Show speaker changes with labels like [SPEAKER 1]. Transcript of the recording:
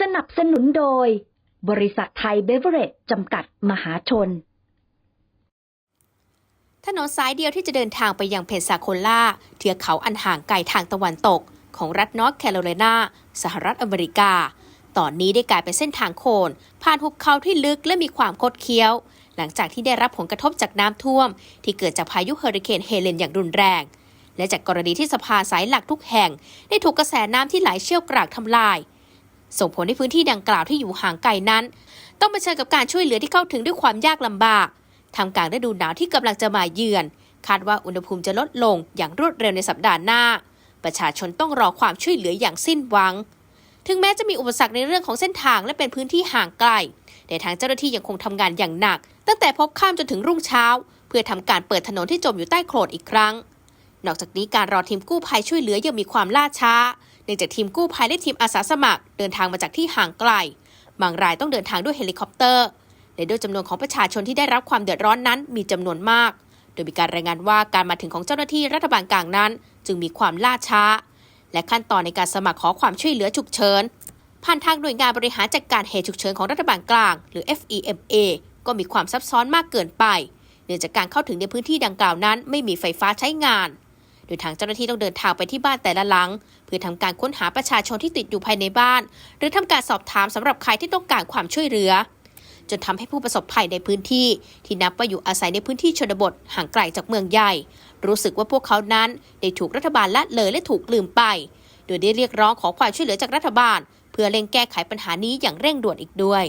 [SPEAKER 1] สนับสนุนโดย บริษัทไทยเบเวอร์เรจจำกัดมหาชน
[SPEAKER 2] ถนนสายเดียวที่จะเดินทางไปยังเพนซาโคล่าเทือกเขาอันห่างไกลทางตะวันตก ของรัฐนอร์ทแคโรไลนาสหรัฐอเมริกา ตอนนี้ได้กลายเป็นเส้นทางโคนผ่านหุบเขาที่ลึกและมีความคดเคี้ยว หลังจากที่ได้รับผลกระทบจากน้ำท่วม ที่เกิดจากพายุเฮอริเคนเฮเลนอย่างรุนแรงและจากกรณีที่สะพานสายหลักทุกแห่ง ได้ถูกกระแสน้ำที่ไหลเชี่ยวกรากทำลาย ส่งผลให้พื้นที่ดังกล่าวที่อยู่ห่างไกลนั้น ต้องเผชิญกับการช่วยเหลือที่เข้าถึงด้วยความยากลำบากทำกลางฤดูหนาวที่กำลังจะมาเยือน คาดว่าอุณหภูมิจะลดลงอย่างรวดเร็วในสัปดาห์หน้า ประชาชนต้องรอความช่วยเหลืออย่างสิ้นหวัง ถึงแม้จะมีอุปสรรคในเรื่องของเส้นทางและเป็นพื้นที่ห่างไกล แต่ทางเจ้าหน้าที่ยังคงทำงานอย่างหนัก ตั้งแต่พบข้ามจนถึงรุ่งเช้า เพื่อทำการเปิดถนนที่จมอยู่ใต้โคลนอีกครั้ง นอกจากนี้การรอทีมกู้ภัยช่วยเหลือยังมีความล่าช้า นื่องจากทีมกู้ภัยและทีมอาสาสมัคร เดินทางมาจากที่ห่างไกล บางรายต้องเดินทางด้วยเฮลิคอปเตอร์ และด้วยจำนวนของประชาชนที่ได้รับความเดือดร้อนนั้นมีจำนวนมาก โดยมีการรายงานว่าการมาถึงของเจ้าหน้าที่รัฐบาลกลางนั้น จึงมีความล่าช้า และขั้นตอนในการสมัครขอความช่วยเหลือฉุกเฉินผ่านทางหน่วยงานบริหารจัดการเหตุฉุกเฉินของรัฐบาลกลาง หรือ FEMA ก็มีความซับซ้อนมากเกินไป เนื่องจากการเข้าถึงในพื้นที่ดังกล่าวนั้น ไม่มีไฟฟ้าใช้งาน โดยทางเจ้าหน้าที่ต้องเดินทางไปที่บ้านแต่ละหลัง พื่อทำการค้นหาประชาชนที่ติดอยู่ภายในบ้าน หรือทำการสอบถามสำหรับใครที่ต้องการความช่วยเหลือ จนทำให้ผู้ประสบภัยในพื้นที่ ที่นับว่าอยู่อาศัยในพื้นที่ชนบทห่างไกลจากเมืองใหญ่ รู้สึกว่าพวกเขานั้นได้ถูกรัฐบาลละเลยและถูกลืมไป โดยได้เรียกร้องขอความช่วยเหลือจากรัฐบาล เพื่อเร่งแก้ไขปัญหานี้อย่างเร่งด่วนอีกด้วย